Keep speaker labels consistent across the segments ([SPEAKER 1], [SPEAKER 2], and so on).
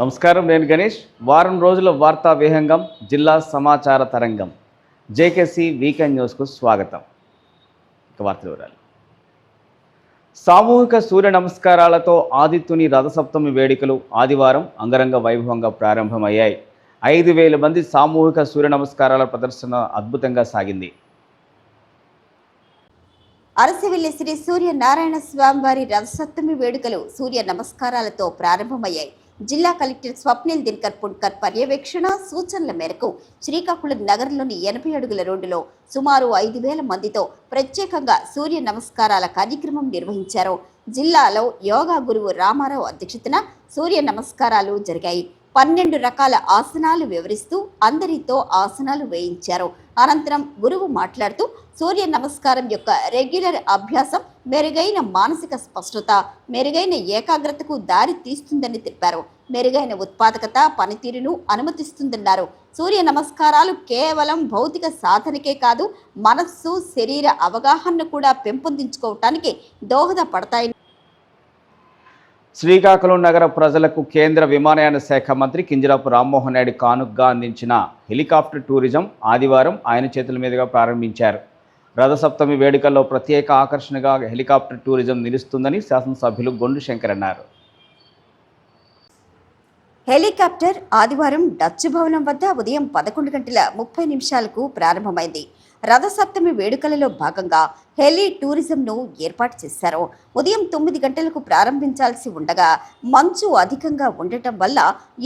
[SPEAKER 1] నమస్కారం నేను గణేష్. వారం రోజుల వార్తా విహంగం జిల్లా సమాచార తరంగం. జేకేసి వీకెండ్ న్యూస్కు స్వాగతం. ఇక వార్త వివరాలు. సామూహిక సూర్య నమస్కారాలతో ఆదిత్యుని రథసప్తమి వేడుకలు ఆదివారం అంగరంగ వైభవంగా ప్రారంభమయ్యాయి. ఐదు వేల మంది సామూహిక సూర్య నమస్కారాల ప్రదర్శన అద్భుతంగా సాగింది.
[SPEAKER 2] అరసివిల్లి శ్రీ సూర్య నారాయణ స్వామివారి రథసప్తమి వేడుకలు సూర్య నమస్కారాలతో ప్రారంభమయ్యాయి. జిల్లా కలెక్టర్ స్వప్నిల్ దినకర్ పుడ్కర్ పర్యవేక్షణ సూచనల మేరకు శ్రీకాకుళం నగరంలోని ఎనభై అడుగుల రోడ్డులో సుమారు ఐదు వేల మందితో ప్రత్యేకంగా సూర్య నమస్కారాల కార్యక్రమం నిర్వహించారు. జిల్లాలో యోగా గురువు రామారావు అధ్యక్షతన సూర్య నమస్కారాలు జరిగాయి. పన్నెండు రకాల ఆసనాలు వివరిస్తూ అందరితో ఆసనాలు వేయించారు. అనంతరం గురువు మాట్లాడుతూ సూర్య నమస్కారం యొక్క రెగ్యులర్ అభ్యాసం మెరుగైన మానసిక స్పష్టత మెరుగైన ఏకాగ్రతకు దారి తీస్తుందని తెలిపారు. మెరుగైన ఉత్పాదకత పనితీరును అనుమతిస్తుందన్నారు. సూర్య నమస్కారాలు కేవలం భౌతిక సాధనకే కాదు మనస్సు శరీర అవగాహనను కూడా పెంపొందించుకోవటానికి దోహదపడతాయని
[SPEAKER 1] శ్రీకాకుళం నగర ప్రజలకు కేంద్ర విమానయాన శాఖ మంత్రి కింజరాపు రామ్మోహన్ నాయుడు కానుకగా అందించిన హెలికాప్టర్ టూరిజం ఆదివారం ఆయన చేతుల మీదుగా ప్రారంభించారు. రథసప్తమి వేడుకల్లో ప్రత్యేక ఆకర్షణగా హెలికాప్టర్ టూరిజం నిలుస్తుందని శాసనసభ్యులు గొండు శంకర్ అన్నారు.
[SPEAKER 2] హెలికాప్టర్ ఆదివారం డచ్ భవనం వద్ద ఉదయం పదకొండు గంటల ముప్పై నిమిషాలకు ప్రారంభమైంది. రథసప్తమి వేడుకలలో భాగంగా హెలి టూరిజంను ఏర్పాటు చేశారు. ఉదయం తొమ్మిది గంటలకు ప్రారంభించాల్సి ఉండగా మంచు అధికంగా ఉండటం వల్ల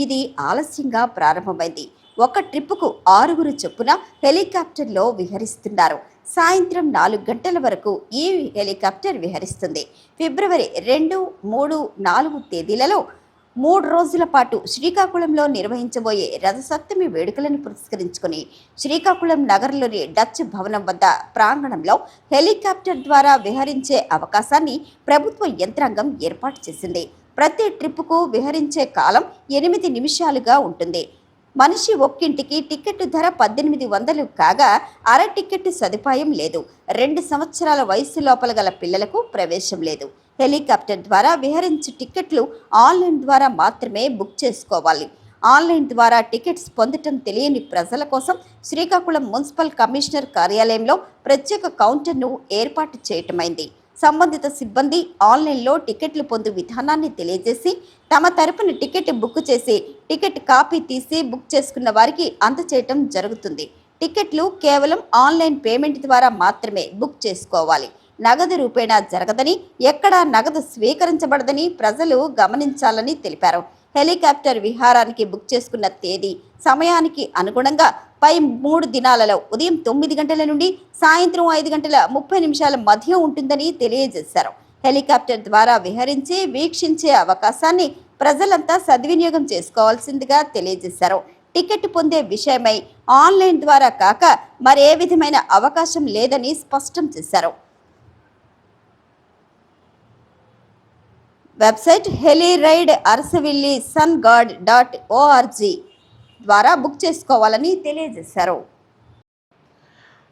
[SPEAKER 2] ఇది ఆలస్యంగా ప్రారంభమైంది. ఒక ట్రిప్పుకు ఆరుగురు చొప్పున హెలికాప్టర్లో విహరిస్తున్నారు. సాయంత్రం నాలుగు గంటల వరకు ఈ హెలికాప్టర్ విహరిస్తుంది. ఫిబ్రవరి రెండు మూడు నాలుగు తేదీలలో మూడు రోజుల పాటు శ్రీకాకుళంలో నిర్వహించబోయే రథసప్తమి వేడుకలను పురస్కరించుకుని శ్రీకాకుళం నగరంలోని డచ్ భవనం వద్ద ప్రాంగణంలో హెలికాప్టర్ ద్వారా విహరించే అవకాశాన్ని ప్రభుత్వ యంత్రాంగం ఏర్పాటు చేసింది. ప్రతి ట్రిప్పుకు విహరించే కాలం ఎనిమిది నిమిషాలుగా ఉంటుంది. మనిషి ఒక్కింటికి టికెట్ ధర పద్దెనిమిది వందలు కాగా అర టికెట్ సదుపాయం లేదు. రెండు సంవత్సరాల వయసు లోపల గల పిల్లలకు ప్రవేశం లేదు. హెలికాప్టర్ ద్వారా విహరించి టికెట్లు ఆన్లైన్ ద్వారా మాత్రమే బుక్ చేసుకోవాలి. ఆన్లైన్ ద్వారా టికెట్స్ పొందటం తెలియని ప్రజల కోసం శ్రీకాకుళం మున్సిపల్ కమిషనర్ కార్యాలయంలో ప్రత్యేక కౌంటర్ను ఏర్పాటు చేయటమైంది. సంబంధిత సిబ్బంది ఆన్లైన్లో టికెట్లు పొందు విధానాన్ని తెలియజేసి తమ తరపున టికెట్ బుక్ చేసి టికెట్ కాపీ తీసి బుక్ చేసుకున్న వారికి అందచేయటం జరుగుతుంది. టికెట్లు కేవలం ఆన్లైన్ పేమెంట్ ద్వారా మాత్రమే బుక్ చేసుకోవాలి. నగదు రూపేణా జరగదని ఎక్కడా నగదు స్వీకరించబడదని ప్రజలు గమనించాలని తెలిపారు. హెలికాప్టర్ విహారానికి బుక్ చేసుకున్న తేదీ సమయానికి అనుగుణంగా పై మూడు దినాలలో ఉదయం తొమ్మిది గంటల నుండి సాయంత్రం ఐదు గంటల ముప్పై నిమిషాల మధ్య ఉంటుందని తెలియజేశారు. హెలికాప్టర్ ద్వారా విహరించి వీక్షించే అవకాశాన్ని ప్రజలంతా సద్వినియోగం చేసుకోవాల్సిందిగా తెలియజేశారు. టికెట్ పొందే విషయమై ఆన్లైన్ ద్వారా కాక మరే విధమైన అవకాశం లేదని స్పష్టం చేశారు. Website heli ride Arasavilli sun god dot ORG ద్వారా బుక్ చేసుకోవాలని తెలియజేశారు.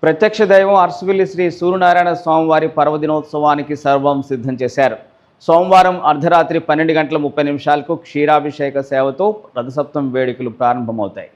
[SPEAKER 1] ప్రత్యక్ష దైవం అర్సవిల్లి శ్రీ సూర్యనారాయణ స్వామివారి పర్వదినోత్సవానికి సర్వం సిద్ధం చేశారు. సోమవారం అర్ధరాత్రి పన్నెండు గంటల ముప్పై నిమిషాలకు క్షీరాభిషేక సేవతో రథసప్తమి వేడుకలు ప్రారంభమవుతాయి.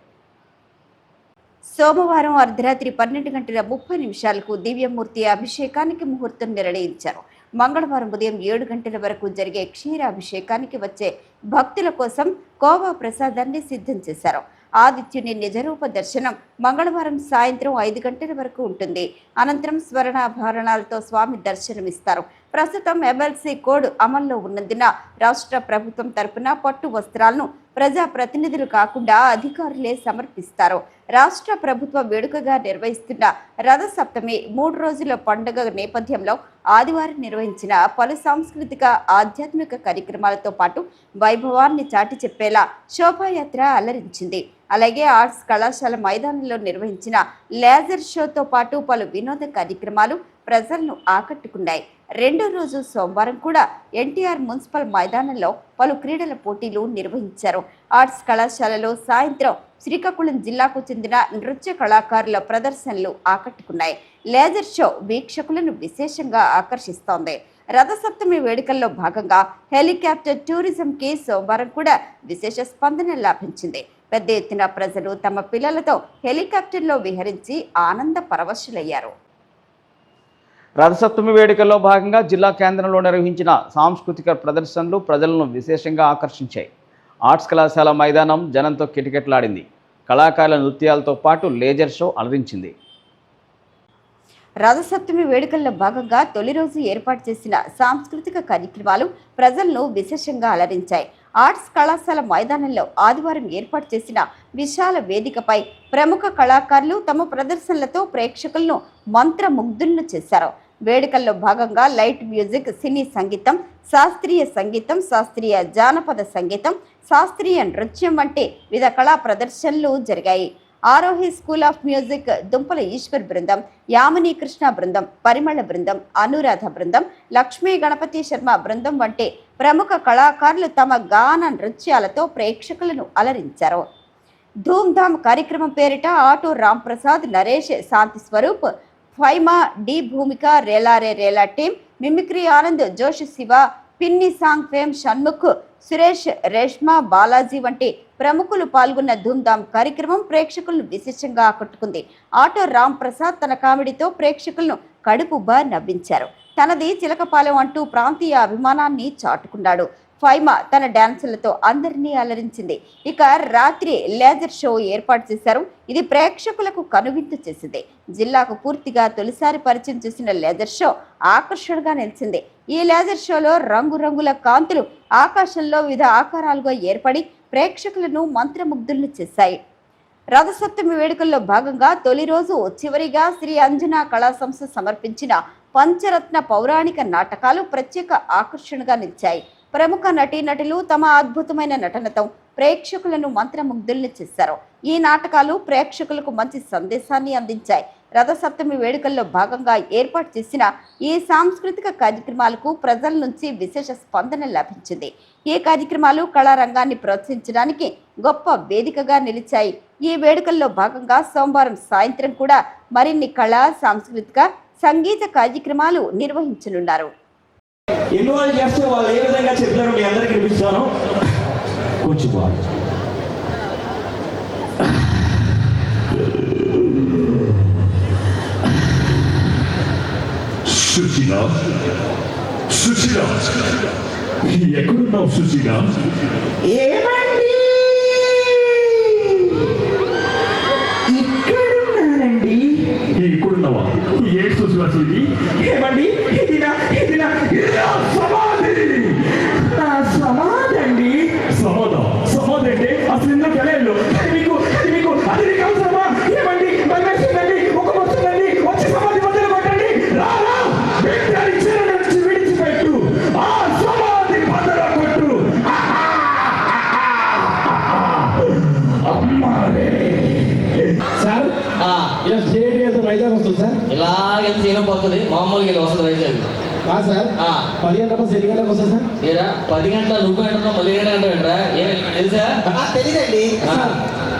[SPEAKER 2] సోమవారం అర్ధరాత్రి పన్నెండు గంటల ముప్పై నిమిషాలకు దివ్యమూర్తి అభిషేకానికి ముహూర్తం నిర్ణయించారు. మంగళవారం ఉదయం ఏడు గంటల వరకు జరిగే క్షీరాభిషేకానికి వచ్చే భక్తుల కోసం కోవా ప్రసాదాన్ని సిద్ధం చేశారు. ఆదిత్యుని నిజరూప దర్శనం మంగళవారం సాయంత్రం ఐదు గంటల వరకు ఉంటుంది. అనంతరం స్వర్ణాభరణాలతో స్వామి దర్శనమిస్తారు. ప్రస్తుతం ఎమ్మెల్సీ కోడ్ అమల్లో ఉన్నందున రాష్ట్ర ప్రభుత్వం తరపున పట్టు వస్త్రాలను ప్రజా ప్రతినిధులు కాకుండా అధికారులే సమర్పిస్తారు. రాష్ట్ర ప్రభుత్వ వేడుకగా నిర్వహిస్తున్న రథసప్తమి మూడు రోజుల పండుగ నేపథ్యంలో ఆదివారం నిర్వహించిన పలు సాంస్కృతిక ఆధ్యాత్మిక కార్యక్రమాలతో పాటు వైభవాన్ని చాటి చెప్పేలా శోభాయాత్ర అలరించింది. అలాగే ఆర్ట్స్ కళాశాల మైదానంలో నిర్వహించిన లేజర్ షోతో పాటు పలు వినోద కార్యక్రమాలు ప్రజలను ఆకట్టుకున్నాయి. రెండో రోజు సోమవారం కూడా ఎన్టీఆర్ మున్సిపల్ మైదానంలో పలు క్రీడల పోటీలు నిర్వహించారు. ఆర్ట్స్ కళాశాలలో సాయంత్రం శ్రీకాకుళం జిల్లాకు చెందిన నృత్య కళాకారుల ప్రదర్శనలు ఆకట్టుకున్నాయి. లేజర్ షో వీక్షకులను విశేషంగా ఆకర్షిస్తోంది. రథసప్తమి వేడుకల్లో భాగంగా హెలికాప్టర్ టూరిజంకి సోమవారం కూడా విశేష స్పందన లభించింది. పెద్ద ఎత్తున ప్రజలు తమ పిల్లలతో హెలికాప్టర్లో విహరించి ఆనంద పరవశులయ్యారు.
[SPEAKER 1] రథసప్తమి వేడుకల్లో భాగంగా జిల్లా కేంద్రంలో నిర్వహించిన సాంస్కృతిక ప్రదర్శనలు ప్రజలను విశేషంగా ఆకర్షించాయి. ఆర్ట్స్ కళాశాల మైదానం జనంతో కిటకిటలాడింది. కళాకారుల నృత్యాలతో పాటు లేజర్ షో అలరించింది.
[SPEAKER 2] రథసప్తమి వేడుకల్లో భాగంగా తొలి రోజు ఏర్పాటు చేసిన సాంస్కృతిక కార్యక్రమాలు ప్రజలను విశేషంగా అలరించాయి. ఆర్ట్స్ కళాశాల మైదానంలో ఆదివారం ఏర్పాటు చేసిన విశాల వేదికపై ప్రముఖ కళాకారులు తమ ప్రదర్శనలతో ప్రేక్షకులను మంత్రముగ్ధులను చేశారు. వేడుకల్లో భాగంగా లైట్ మ్యూజిక్ సినీ సంగీతం శాస్త్రీయ సంగీతం శాస్త్రీయ జానపద సంగీతం శాస్త్రీయ నృత్యం వంటి వివిధ కళా ప్రదర్శనలు జరిగాయి. ఆరోహి స్కూల్ ఆఫ్ మ్యూజిక్ దుంపల ఈశ్వర్ బృందం యామిని కృష్ణ బృందం పరిమళ బృందం అనురాధ బృందం లక్ష్మీ గణపతి శర్మ బృందం వంటి ప్రముఖ కళాకారులు తమ గాన నృత్యాలతో ప్రేక్షకులను అలరించారు. ధూమ్ధామ్ కార్యక్రమం పేరిట auto Ramprasad Naresh Shanti Swaroop Faima D Bhoomika Relare Rela team mimicry Anand Josh Shiva పిన్ని సాంగ్ ఫేమ్ షణ్ముఖ్ సురేష్ రేష్మా బాలాజీ వంటి ప్రముఖులు పాల్గొన్న ధూమ్ధామ్ కార్యక్రమం ప్రేక్షకులను విశేషంగా ఆకట్టుకుంది. ఆటో రామ్ ప్రసాద్ తన కామెడీతో ప్రేక్షకులను కడుపుబ్బా నవ్వించారు. తనది చిలకపాలెం అంటూ ప్రాంతీయ అభిమానాన్ని చాటుకున్నాడు. ఫైమా తన డ్యాన్సులతో అందరినీ అలరించింది. ఇక రాత్రి లేజర్ షో ఏర్పాటు చేశారు. ఇది ప్రేక్షకులకు కనువిందు చేసింది. జిల్లాకు పూర్తిగా తొలిసారి పరిచయం చేసిన లేజర్ షో ఆకర్షణగా నిలిచింది. ఈ లేజర్ షోలో రంగురంగుల కాంతులు ఆకాశంలో వివిధ ఆకారాలుగా ఏర్పడి ప్రేక్షకులను మంత్రముగ్ధులను చేశాయి. రథసప్తమి వేడుకల్లో భాగంగా తొలి రోజు చివరిగా శ్రీ అంజనా కళా సంస్థ సమర్పించిన పంచరత్న పౌరాణిక నాటకాలు ప్రత్యేక ఆకర్షణగా నిలిచాయి. ప్రముఖ నటీనటులు తమ అద్భుతమైన నటనతో ప్రేక్షకులను మంత్రముగ్ధుల్ని చేశారు. ఈ నాటకాలు ప్రేక్షకులకు మంచి సందేశాన్ని అందించాయి. రథసప్తమి వేడుకల్లో భాగంగా ఏర్పాటు చేసిన ఈ సాంస్కృతిక కార్యక్రమాలకు ప్రజల నుంచి విశేష స్పందన లభించింది. ఈ కార్యక్రమాలు కళారంగాన్ని ప్రోత్సహించడానికి గొప్ప వేదికగా నిలిచాయి. ఈ వేడుకల్లో భాగంగా సోమవారం సాయంత్రం కూడా మరిన్ని కళా సాంస్కృతిక సంగీత కార్యక్రమాలు నిర్వహించనున్నారు.
[SPEAKER 3] ఇన్వాల్వ్ చేస్తే వాళ్ళు ఏ విధంగా చెప్పారో మీ అందరికీ వినిపిస్తాను. కొంచెం బాగా
[SPEAKER 4] సుశీల సుశీల. ఎక్కడున్నావు సుశీల?
[SPEAKER 5] పది గంటల నువ్వు అంటున్నావు మళ్ళీ ఏడు గంటలు ఏంట్రా తెలుసా?
[SPEAKER 6] తెలీదండి. సార్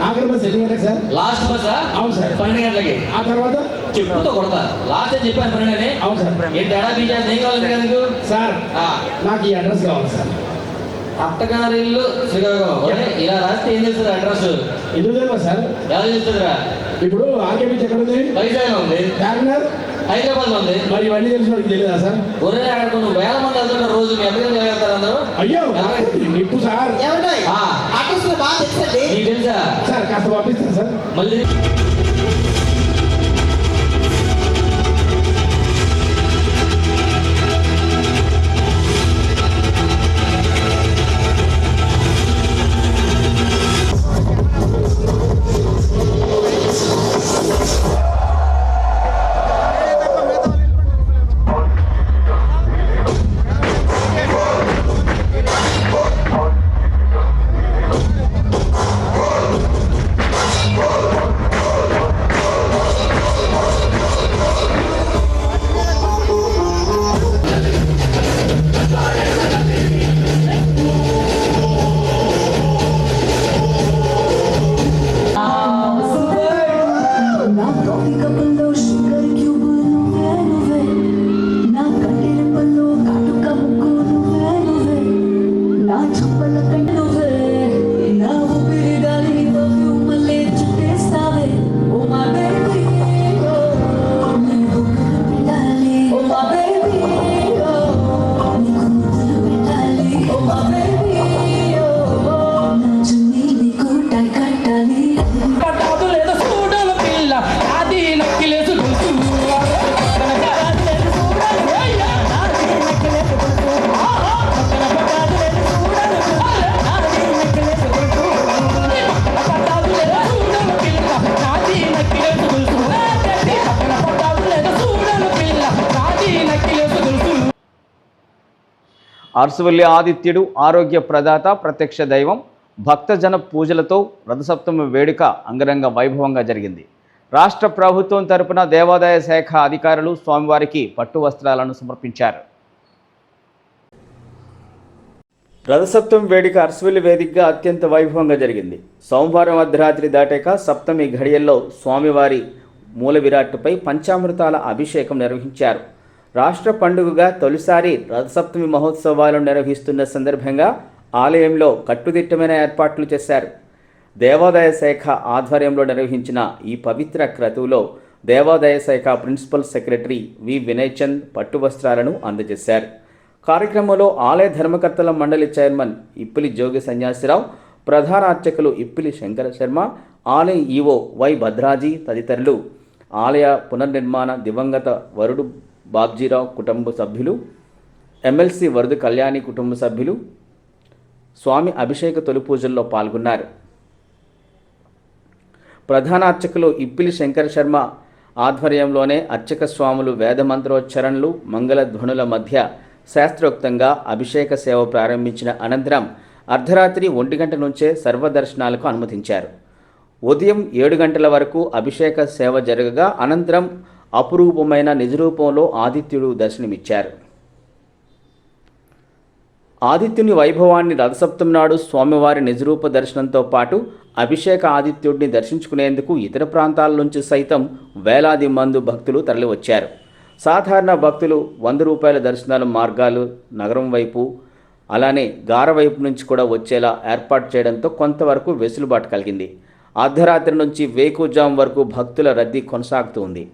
[SPEAKER 6] ఆఖరి బస్ గంటలకు సార్?
[SPEAKER 5] లాస్ట్ బస్
[SPEAKER 6] అవును సార్.
[SPEAKER 5] పన్నెండు గంటలకి.
[SPEAKER 6] ఆ తర్వాత?
[SPEAKER 5] చెప్పుతో కొడతా. లాస్ట్ అని చెప్పాను పన్నెండు
[SPEAKER 6] అవును సార్.
[SPEAKER 5] ఏంటి ఎడా బీజాస్ ఏం కావాలి కదా నీకు
[SPEAKER 6] సార్ నాకు ఈ అడ్రస్ కావాలి సార్.
[SPEAKER 5] అట్టగారిల్లు శ్రీకాకుళం. ఇలా రాస్తే ఏం చేస్తుంది అడ్రస్?
[SPEAKER 6] ఎందుకు సార్?
[SPEAKER 5] ఎలా చేస్తుందిరా?
[SPEAKER 6] ఇప్పుడు ఆర్కే బీచ్ ఎక్కడ ఉంది?
[SPEAKER 5] వైజాగ్ ఉంది.
[SPEAKER 6] చార్మినార్
[SPEAKER 5] హైదరాబాద్లో ఉంది.
[SPEAKER 6] మరి ఇవన్నీ తెలిసిన వాడికి తెలియదా సార్?
[SPEAKER 5] ఒరే అక్కడ నువ్వు వేల మంది వెళ్తుంటారు రోజు మీ ఎంతగా వెళ్తారు అందరూ?
[SPEAKER 6] అయ్యో నిప్పు సార్.
[SPEAKER 5] ఆ,
[SPEAKER 7] అడ్రస్ బాగా తెలుసండి.
[SPEAKER 5] నీకు తెలుసా?
[SPEAKER 6] సార్ కాస్త పంపిస్తాను సార్.
[SPEAKER 5] మళ్ళీ
[SPEAKER 1] అరసవల్లి ఆదిత్యుడు ఆరోగ్య ప్రదాత ప్రత్యక్ష దైవం భక్తజన పూజలతో రథసప్తమి వేడుక అంగరంగ వైభవంగా జరిగింది. రాష్ట్ర ప్రభుత్వం తరపున దేవాదాయ శాఖ అధికారులు స్వామివారికి పట్టు వస్త్రాలను సమర్పించారు. రథసప్తమి వేడుక అరసవల్లి వేదికగా అత్యంత వైభవంగా జరిగింది. సోమవారం అర్ధరాత్రి దాటాక సప్తమి ఘడియల్లో స్వామివారి మూల విరాట్పై పంచామృతాల అభిషేకం నిర్వహించారు. రాష్ట్ర పండుగగా తొలిసారి రథసప్తమి మహోత్సవాలను నిర్వహిస్తున్న సందర్భంగా ఆలయంలో కట్టుదిట్టమైన ఏర్పాట్లు చేశారు. దేవాదాయ శాఖ ఆధ్వర్యంలో నిర్వహించిన ఈ పవిత్ర క్రతువులో దేవాదాయ శాఖ principal secretary V. Vinay Chand పట్టు వస్త్రాలను అందజేశారు. కార్యక్రమంలో ఆలయ ధర్మకర్తల మండలి చైర్మన్ ఇప్పిలి జోగి సన్యాసిరావు ప్రధాన అర్చకులు ఇప్పిలి శంకర శర్మ ఆలయ ఈవో వై భద్రాజీ తదితరులు. ఆలయ పునర్నిర్మాణ దివంగత వరుడు బాబ్జీరావు కుటుంబ సభ్యులు ఎమ్మెల్సీ వరద కళ్యాణి కుటుంబ సభ్యులు స్వామి అభిషేక తొలి పూజల్లో పాల్గొన్నారు. ప్రధాన అర్చకులు ఇప్పిలి శంకర శర్మ ఆధ్వర్యంలోనే అర్చక స్వాములు వేద మంగళధ్వనుల మంగళ ధ్వనుల మధ్య శాస్త్రోక్తంగా అభిషేక సేవ ప్రారంభించిన అనంతరం అర్ధరాత్రి ఒంటి గంట నుంచే సర్వదర్శనాలకు అనుమతించారు. ఉదయం ఏడు గంటల వరకు అభిషేక సేవ జరగగా అనంతరం అపురూపమైన నిజరూపంలో ఆదిత్యుడు దర్శనమిచ్చారు. ఆదిత్యుని వైభవాన్ని రథసప్తమి నాడు స్వామివారి నిజరూప దర్శనంతో పాటు అభిషేక ఆదిత్యుడిని దర్శించుకునేందుకు ఇతర ప్రాంతాల నుంచి సైతం వేలాది మంది భక్తులు తరలివచ్చారు. సాధారణ భక్తులు వంద రూపాయల దర్శనాల మార్గాలు నగరం వైపు అలానే గార వైపు నుంచి కూడా వచ్చేలా ఏర్పాటు చేయడంతో కొంతవరకు వెసులుబాటు కలిగింది. అర్ధరాత్రి నుంచి వేకుజాం వరకు భక్తుల రద్దీ కొనసాగుతూ ఉంది.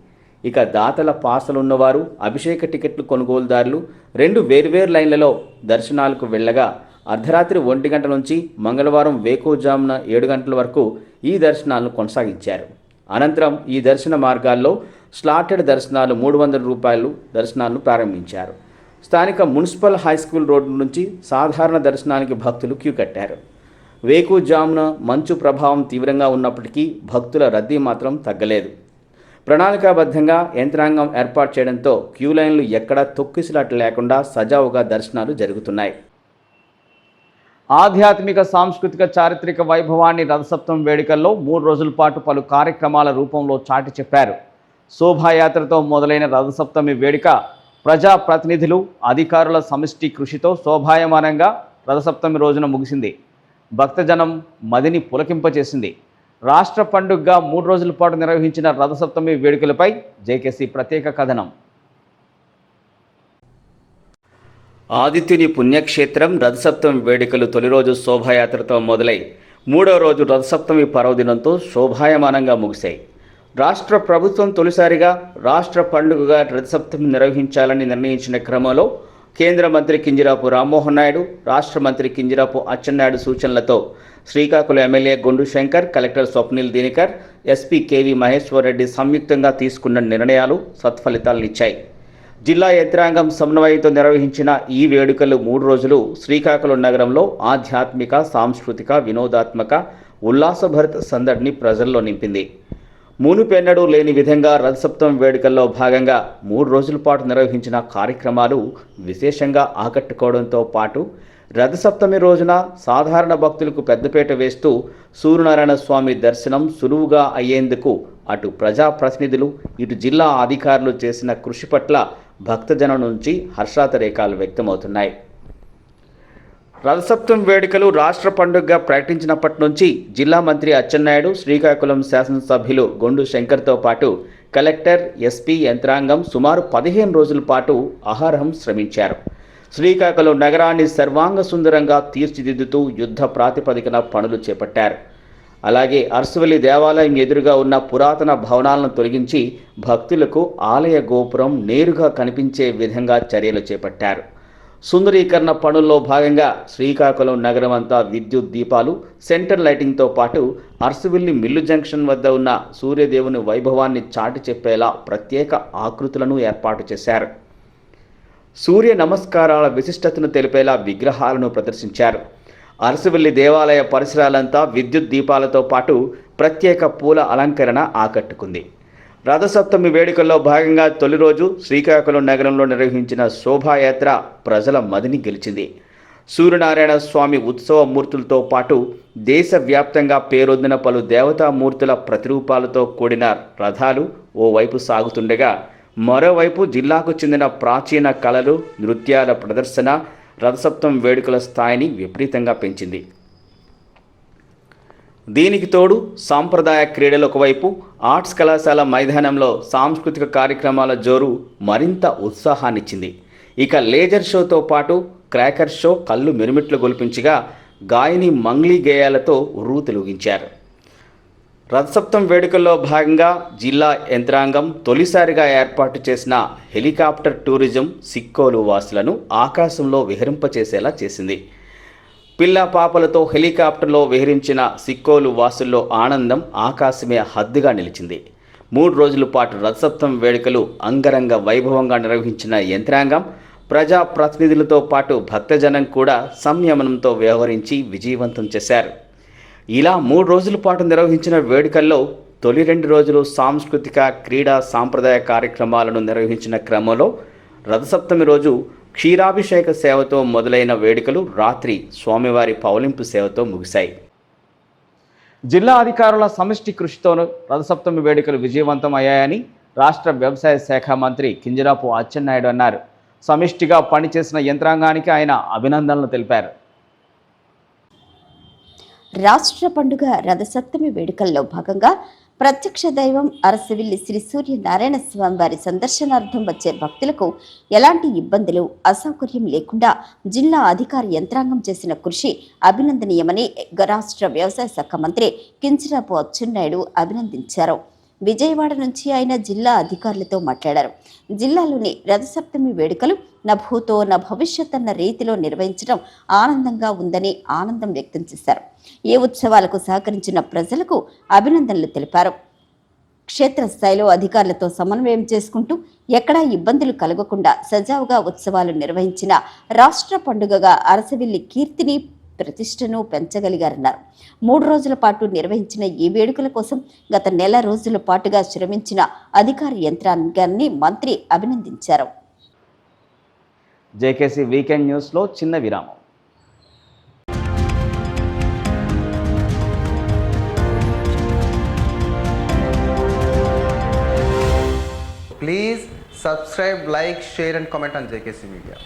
[SPEAKER 1] ఇక దాతల పాసలున్నవారు అభిషేక టికెట్లు కొనుగోలుదారులు రెండు వేర్వేరు లైన్లలో దర్శనాలకు వెళ్ళగా అర్ధరాత్రి ఒంటి గంట నుంచి మంగళవారం వేకోజామున ఏడు గంటల వరకు ఈ దర్శనాలను కొనసాగించారు. అనంతరం ఈ దర్శన మార్గాల్లో స్లాటెడ్ దర్శనాలు మూడు వందల రూపాయలు దర్శనాలను ప్రారంభించారు. స్థానిక మున్సిపల్ హై స్కూల్ రోడ్డు నుంచి సాధారణ దర్శనానికి భక్తులు క్యూ కట్టారు. వేకుజామున మంచు ప్రభావం తీవ్రంగా ఉన్నప్పటికీ భక్తుల రద్దీ మాత్రం తగ్గలేదు. ప్రణాళికాబద్ధంగా యంత్రాంగం ఏర్పాటు చేయడంతో క్యూ లైన్లు ఎక్కడా తొక్కిసలాట లేకుండా సజావుగా దర్శనాలు జరుగుతున్నాయి. ఆధ్యాత్మిక సాంస్కృతిక చారిత్రక వైభవాన్ని రథసప్తం వేడుకల్లో మూడు రోజుల పాటు పలు కార్యక్రమాల రూపంలో చాటి చెప్పారు. శోభాయాత్రతో మొదలైన రథసప్తమి వేడుక ప్రజాప్రతినిధులు అధికారుల సమిష్టి కృషితో శోభాయమానంగా రథసప్తమి రోజున ముగిసింది. భక్తజనం మదిని పులకింపచేసింది. రాష్ట్ర పండుగగా మూడు రోజుల పాటు నిర్వహించిన రథసప్తమి వేడుకలపై జేకేసీ ప్రత్యేక కథనం. ఆదిత్యుని పుణ్యక్షేత్రం రథసప్తమి వేడుకలు తొలి రోజు శోభాయాత్రతో మొదలై మూడో రోజు రథసప్తమి పర్వదినంతో శోభాయమానంగా ముగిశాయి. రాష్ట్ర ప్రభుత్వం తొలిసారిగా రాష్ట్ర పండుగగా రథసప్తమి నిర్వహించాలని నిర్ణయించిన క్రమంలో కేంద్ర మంత్రి కింజరాపు రామ్మోహన్ నాయుడు రాష్ట్ర మంత్రి కింజరాపు అచ్చెన్నాయుడు సూచనలతో Srikakulam MLA Gundu Shankar collector Swapnil Dinakar SP KV Maheshwar Reddy సంయుక్తంగా తీసుకున్న నిర్ణయాలు సత్ఫలితాలనిచ్చాయి జిల్లా యంత్రాంగం సమన్వయంతో నిర్వహించిన ఈ వేడుకలు మూడు రోజులు శ్రీకాకుళం నగరంలో ఆధ్యాత్మిక సాంస్కృతిక వినోదాత్మక ఉల్లాసభరిత సందడిని ప్రజల్లో నింపింది. మునుపెన్నడూ లేని విధంగా రథసప్తమి వేడుకల్లో భాగంగా మూడు రోజుల పాటు నిర్వహించిన కార్యక్రమాలు విశేషంగా ఆకట్టుకోవడంతో పాటు రథసప్తమి రోజున సాధారణ భక్తులకు పెద్దపీట వేస్తూ సూర్యనారాయణ స్వామి దర్శనం సులువుగా అయ్యేందుకు అటు ప్రజాప్రతినిధులు ఇటు జిల్లా అధికారులు చేసిన కృషి పట్ల భక్తజనం నుంచి హర్షాతరేకాలు వ్యక్తమవుతున్నాయి. రథసప్తం వేడుకలు రాష్ట్ర పండుగగా ప్రకటించినప్పటి నుంచి జిల్లా మంత్రి అచ్చెన్నాయుడు శ్రీకాకుళం శాసనసభ్యులు గొండు శంకర్తో పాటు కలెక్టర్ ఎస్పీ యంత్రాంగం సుమారు పదిహేను రోజుల పాటు ఆహారం శ్రమించారు. శ్రీకాకుళం నగరాన్ని సర్వాంగ సుందరంగా తీర్చిదిద్దుతూ యుద్ధ ప్రాతిపదికన పనులు చేపట్టారు. అలాగే అర్సువల్లి దేవాలయం ఎదురుగా ఉన్న పురాతన భవనాలను తొలగించి భక్తులకు ఆలయ గోపురం నేరుగా కనిపించే విధంగా చర్యలు చేపట్టారు. సుందరీకరణ పనుల్లో భాగంగా శ్రీకాకుళం నగరం అంతా విద్యుత్ దీపాలు సెంటర్ లైటింగ్తో పాటు అరసవిల్లి మిల్లు జంక్షన్ వద్ద ఉన్న సూర్యదేవుని వైభవాన్ని చాటి చెప్పేలా ప్రత్యేక ఆకృతులను ఏర్పాటు చేశారు. సూర్య నమస్కారాల విశిష్టతను తెలిపేలా విగ్రహాలను ప్రదర్శించారు. అరసవల్లి దేవాలయ పరిసరాలంతా విద్యుత్ దీపాలతో పాటు ప్రత్యేక పూల అలంకరణ ఆకట్టుకుంది. రథసప్తమి వేడుకల్లో భాగంగా తొలి రోజు శ్రీకాకుళం నగరంలో నిర్వహించిన శోభాయాత్ర ప్రజల మదిని గెలిచింది. సూర్యనారాయణ స్వామి ఉత్సవ మూర్తులతో పాటు దేశవ్యాప్తంగా పేరొందిన పలు దేవతామూర్తుల ప్రతిరూపాలతో కూడిన రథాలు ఓవైపు సాగుతుండగా మరోవైపు జిల్లాకు చెందిన ప్రాచీన కళలు నృత్యాల ప్రదర్శన రథసప్తం వేడుకల స్థాయిని విపరీతంగా పెంచింది. దీనికి తోడు సాంప్రదాయ క్రీడలు ఒకవైపు ఆర్ట్స్ కళాశాల మైదానంలో సాంస్కృతిక కార్యక్రమాల జోరు మరింత ఉత్సాహాన్నిచ్చింది. ఇక లేజర్ షోతో పాటు క్రాకర్ షో కళ్ళు మిరుమిట్లు గొలిపించగా గాయని మంగ్లీ గేయాలతో రూతులుగించారు రథసప్తం వేడుకల్లో భాగంగా జిల్లా యంత్రాంగం తొలిసారిగా ఏర్పాటు చేసిన హెలికాప్టర్ టూరిజం సిక్కోలు వాసులను ఆకాశంలో విహరింపచేసేలా చేసింది. పిల్ల పాపలతో హెలికాప్టర్లో విహరించిన సిక్కోలు వాసుల్లో ఆనందం ఆకాశమే హద్దుగా నిలిచింది. మూడు రోజుల పాటు రథసప్తం వేడుకలు అంగరంగ వైభవంగా నిర్వహించిన యంత్రాంగం ప్రజా ప్రతినిధులతో పాటు భక్తజనం కూడా సంయమనంతో వ్యవహరించి విజయవంతం చేశారు. ఇలా మూడు రోజుల పాటు నిర్వహించిన వేడుకల్లో తొలి రెండు రోజులు సాంస్కృతిక క్రీడా సాంప్రదాయ కార్యక్రమాలను నిర్వహించిన క్రమంలో రథసప్తమి రోజు క్షీరాభిషేక సేవతో మొదలైన వేడుకలు రాత్రి స్వామివారి పౌలింపు సేవతో ముగిశాయి. జిల్లా అధికారుల సమిష్టి కృషితోనూ రథసప్తమి వేడుకలు విజయవంతం అయ్యాయని రాష్ట్ర వ్యవసాయ శాఖ మంత్రి కింజరాపు అచ్చెన్నాయుడు అన్నారు. సమిష్టిగా పనిచేసిన యంత్రాంగానికి ఆయన అభినందనలు తెలిపారు.
[SPEAKER 2] రాష్ట్ర పండుగ రథసప్తమి వేడుకల్లో భాగంగా ప్రత్యక్ష దైవం అరసవిల్లి శ్రీ సూర్యనారాయణ స్వామి వారి సందర్శనార్థం వచ్చే భక్తులకు ఎలాంటి ఇబ్బందులు అసౌకర్యం లేకుండా జిల్లా అధికార యంత్రాంగం చేసిన కృషి అభినందనీయమని రాష్ట్ర వ్యవసాయ శాఖ మంత్రి కించిరాపు అచ్చెన్నాయుడు అభినందించారు. విజయవాడ నుంచి ఆయన జిల్లా అధికారులతో మాట్లాడారు. జిల్లాలోని రథసప్తమి వేడుకలు నా భూతో నా భవిష్యత్ అన్న రీతిలో నిర్వహించడం ఆనందంగా ఉందని ఆనందం వ్యక్తం చేశారు. ఏ ఉత్సవాలకు సహకరించిన ప్రజలకు అభినందనలు తెలిపారు. క్షేత్రస్థాయిలో అధికారులతో సమన్వయం చేసుకుంటూ ఎక్కడా ఇబ్బందులు కలగకుండా సజావుగా ఉత్సవాలు నిర్వహించిన రాష్ట్ర పండుగగా అరసవిల్లి కీర్తిని ప్రతిష్టను పెంచగలిగారన్నారు. మూడు రోజుల పాటు నిర్వహించిన ఈ వేడుకల కోసం గత నెల రోజుల పాటుగా శ్రమించిన అధికార యంత్రాంగాన్ని మంత్రి అభినందించారు.
[SPEAKER 1] జేకేసీ వీకెండ్ న్యూస్లో చిన్న విరామం.
[SPEAKER 7] Please subscribe, like, share, and comment on JKC Media.